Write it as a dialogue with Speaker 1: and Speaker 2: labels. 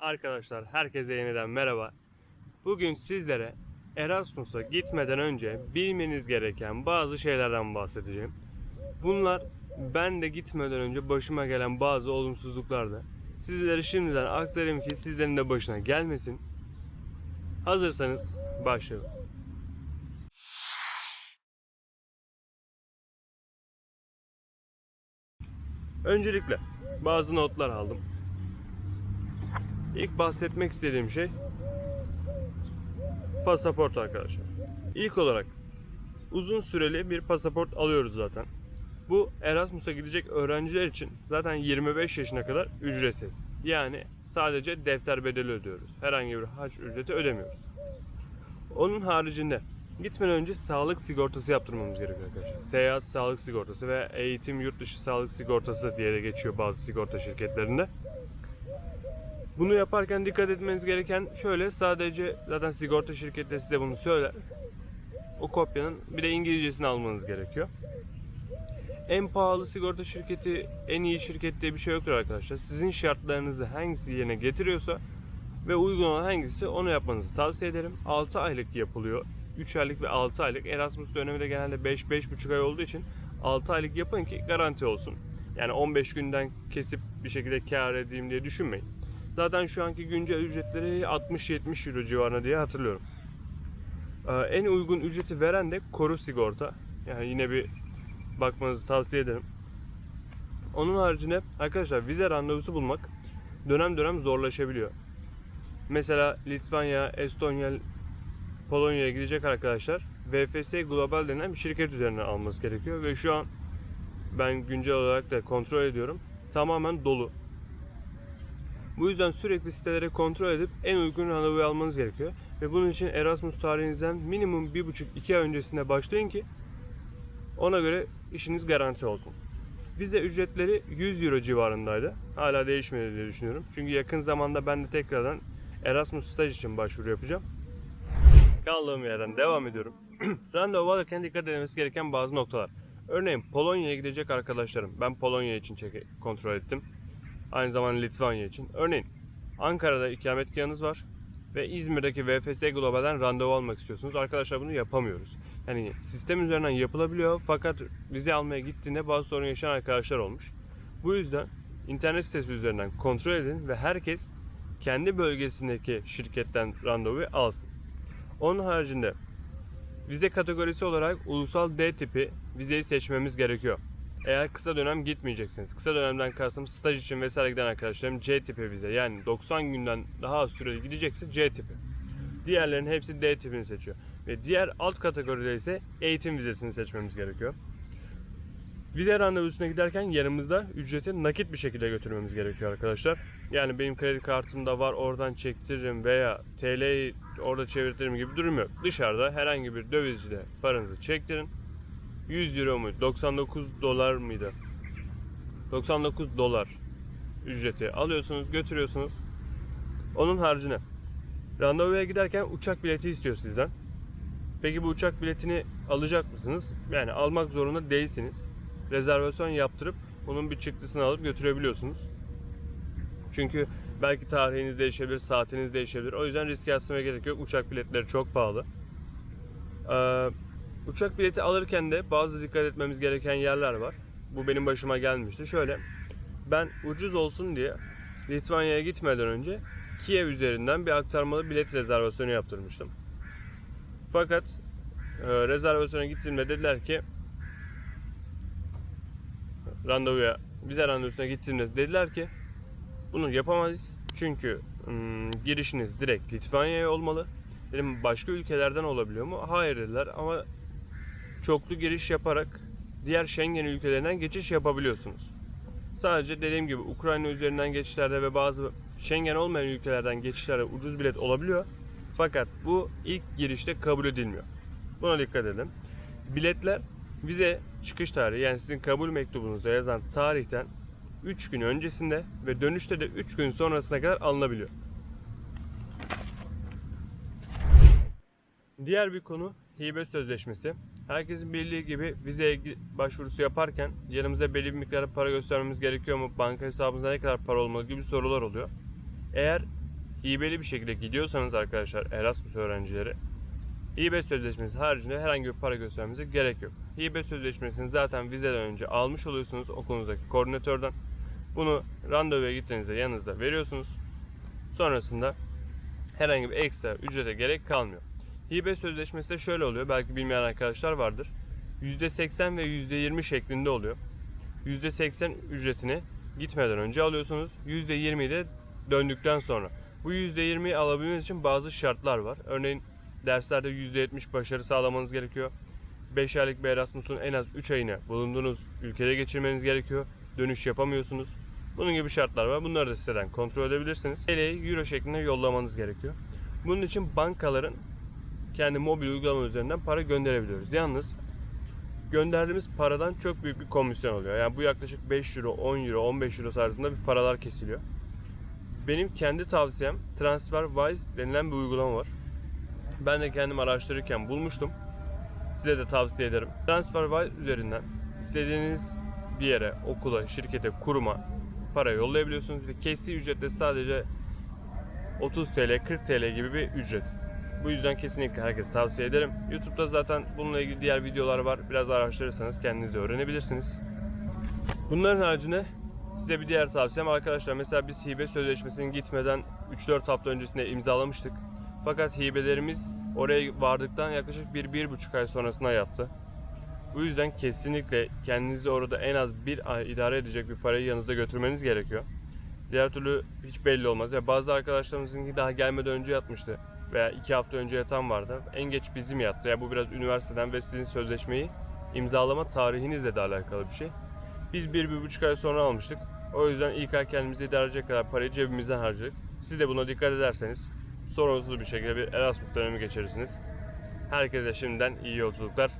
Speaker 1: Arkadaşlar herkese yeniden merhaba. Bugün sizlere Erasmus'a gitmeden önce bilmeniz gereken bazı şeylerden bahsedeceğim. Bunlar ben de gitmeden önce başıma gelen bazı olumsuzluklardı. Sizlere şimdiden aktarayım ki sizlerin de başına gelmesin. Hazırsanız başlayalım. Öncelikle bazı notlar aldım. İlk bahsetmek istediğim şey pasaport arkadaşlar. İlk olarak uzun süreli bir pasaport alıyoruz zaten. Bu Erasmus'a gidecek öğrenciler için zaten 25 yaşına kadar ücretsiz. Yani sadece defter bedeli ödüyoruz. Herhangi bir harç ücreti ödemiyoruz. Onun haricinde gitmeden önce sağlık sigortası yaptırmamız gerekiyor arkadaşlar. Seyahat sağlık sigortası ve eğitim yurt dışı sağlık sigortası diye de geçiyor bazı sigorta şirketlerinde. Bunu yaparken dikkat etmeniz gereken şöyle sadece zaten sigorta şirketi size bunu söyler. O kopyanın bir de İngilizcesini almanız gerekiyor. En pahalı sigorta şirketi, en iyi şirket diye bir şey yoktur arkadaşlar. Sizin şartlarınızı hangisi yerine getiriyorsa ve uygun olan hangisi onu yapmanızı tavsiye ederim. 6 aylık yapılıyor. 3 aylık ve 6 aylık. Erasmus dönemi de genelde 5-5,5 ay olduğu için 6 aylık yapın ki garanti olsun. Yani 15 günden kesip bir şekilde kar edeyim diye düşünmeyin. Zaten şu anki güncel ücretleri 60-70 euro civarında diye hatırlıyorum. Ee, en uygun ücreti veren de koru sigorta. Yani yine bir bakmanızı tavsiye ederim. Onun haricinde arkadaşlar vize randevusu bulmak dönem dönem zorlaşabiliyor. Mesela Litvanya, Estonya, Polonya'ya gidecek arkadaşlar VFS Global denen bir şirket üzerinden alması gerekiyor ve şu an ben güncel olarak da kontrol ediyorum. Tamamen dolu. Bu yüzden sürekli siteleri kontrol edip en uygun randevuyu almanız gerekiyor. Ve bunun için Erasmus tarihinizden minimum 1,5-2 ay öncesinde başlayın ki ona göre işiniz garanti olsun. Vize ücretleri 100 euro civarındaydı. Hala değişmedi diye düşünüyorum. Çünkü yakın zamanda ben de tekrardan Erasmus staj için başvuru yapacağım. Kaldığım yerden devam ediyorum. Randevu alırken dikkat edilmesi gereken bazı noktalar. Örneğin Polonya'ya gidecek arkadaşlarım. Ben Polonya için kontrol ettim. Aynı zamanda Litvanya için. Örneğin Ankara'da ikametgahınız var ve İzmir'deki VFS Global'den randevu almak istiyorsunuz. Arkadaşlar bunu yapamıyoruz. Yani sistem üzerinden yapılabiliyor fakat vize almaya gittiğinde bazı sorun yaşayan arkadaşlar olmuş. Bu yüzden internet sitesi üzerinden kontrol edin ve herkes kendi bölgesindeki şirketten randevuyu alsın. Onun haricinde vize kategorisi olarak ulusal D tipi vizeyi seçmemiz gerekiyor. Eğer kısa dönem gitmeyeceksiniz. Kısa dönemden kastım staj için vesaire giden arkadaşlarım C tipi vize. Yani 90 günden daha az süreli gidecekse C tipi. Diğerlerinin hepsi D tipini seçiyor. Ve diğer alt kategoride ise eğitim vizesini seçmemiz gerekiyor. Vize randevusuna giderken yanımızda ücreti nakit bir şekilde götürmemiz gerekiyor arkadaşlar. Yani benim kredi kartımda var oradan çektiririm veya TL'yi orada çevirtirim gibi durum yok. Dışarıda herhangi bir dövizcide paranızı çektirin. 100 euro muydu? 99 dolar mıydı? 99 dolar ücreti alıyorsunuz, götürüyorsunuz. Onun haricine randevuya giderken uçak bileti istiyor sizden. Peki bu uçak biletini alacak mısınız? Yani almak zorunda değilsiniz. Rezervasyon yaptırıp onun bir çıktısını alıp götürebiliyorsunuz. Çünkü belki tarihiniz değişebilir, saatiniz değişebilir. O yüzden riske atmaya gerek yok. Uçak biletleri çok pahalı. Ee, uçak bileti alırken de bazı dikkat etmemiz gereken yerler var. Bu benim başıma gelmişti. Şöyle, ben ucuz olsun diye Litvanya'ya gitmeden önce Kiev üzerinden bir aktarmalı bilet rezervasyonu yaptırmıştım. Fakat e, rezervasyona gittiğimde dediler ki randevuya, vize randevusuna gittiğimde dediler ki bunu yapamayız. Çünkü ım, girişiniz direkt Litvanya'ya olmalı. Dedim başka ülkelerden olabiliyor mu? Hayır dediler ama çoklu giriş yaparak diğer Schengen ülkelerinden geçiş yapabiliyorsunuz. Sadece dediğim gibi Ukrayna üzerinden geçişlerde ve bazı Schengen olmayan ülkelerden geçişlerde ucuz bilet olabiliyor. Fakat bu ilk girişte kabul edilmiyor. Buna dikkat edin. Biletler vize çıkış tarihi yani sizin kabul mektubunuzda yazan tarihten 3 gün öncesinde ve dönüşte de 3 gün sonrasına kadar alınabiliyor. Diğer bir konu hibe sözleşmesi. Herkesin bildiği gibi vizeye gi- başvurusu yaparken yanımıza belli bir miktar para göstermemiz gerekiyor mu? Banka hesabımızda ne kadar para olmalı gibi sorular oluyor. Eğer hibeli bir şekilde gidiyorsanız arkadaşlar Erasmus öğrencileri hibe sözleşmesi haricinde herhangi bir para göstermenize gerek yok. Hibe sözleşmesini zaten vizeden önce almış oluyorsunuz okulunuzdaki koordinatörden. Bunu randevuya gittiğinizde yanınızda veriyorsunuz. Sonrasında herhangi bir ekstra ücrete gerek kalmıyor. Hibe sözleşmesi de şöyle oluyor. Belki bilmeyen arkadaşlar vardır. %80 ve %20 şeklinde oluyor. %80 ücretini gitmeden önce alıyorsunuz. %20'yi de döndükten sonra. Bu %20'yi alabilmeniz için bazı şartlar var. Örneğin derslerde %70 başarı sağlamanız gerekiyor. 5 aylık bir Erasmus'un en az 3 ayını bulunduğunuz ülkede geçirmeniz gerekiyor. Dönüş yapamıyorsunuz. Bunun gibi şartlar var. Bunları da siteden kontrol edebilirsiniz. TL'yi euro şeklinde yollamanız gerekiyor. Bunun için bankaların kendi mobil uygulama üzerinden para gönderebiliyoruz. Yalnız gönderdiğimiz paradan çok büyük bir komisyon oluyor. Yani bu yaklaşık 5 euro, 10 euro, 15 euro tarzında bir paralar kesiliyor. Benim kendi tavsiyem TransferWise denilen bir uygulama var. Ben de kendim araştırırken bulmuştum. Size de tavsiye ederim. TransferWise üzerinden istediğiniz bir yere, okula, şirkete, kuruma para yollayabiliyorsunuz ve kestiği ücret de sadece 30 TL, 40 TL gibi bir ücret. Bu yüzden kesinlikle herkese tavsiye ederim. YouTube'da zaten bununla ilgili diğer videolar var. Biraz araştırırsanız kendiniz de öğrenebilirsiniz. Bunların haricinde size bir diğer tavsiyem arkadaşlar mesela biz hibe sözleşmesini gitmeden 3-4 hafta öncesinde imzalamıştık. Fakat hibelerimiz oraya vardıktan yaklaşık 1-1,5 ay sonrasına yattı. Bu yüzden kesinlikle kendinizi orada en az bir ay idare edecek bir parayı yanınızda götürmeniz gerekiyor. Diğer türlü hiç belli olmaz. Ya bazı arkadaşlarımızınki daha gelmeden önce yatmıştı veya iki hafta önce yatan vardı. En geç bizim yattı. Ya bu biraz üniversiteden ve sizin sözleşmeyi imzalama tarihinizle de alakalı bir şey. Biz bir, bir buçuk ay sonra almıştık. O yüzden ilk ay kendimizi idare kadar parayı cebimizden harcadık. Siz de buna dikkat ederseniz sorunsuz bir şekilde bir Erasmus dönemi geçirirsiniz. Herkese şimdiden iyi yolculuklar.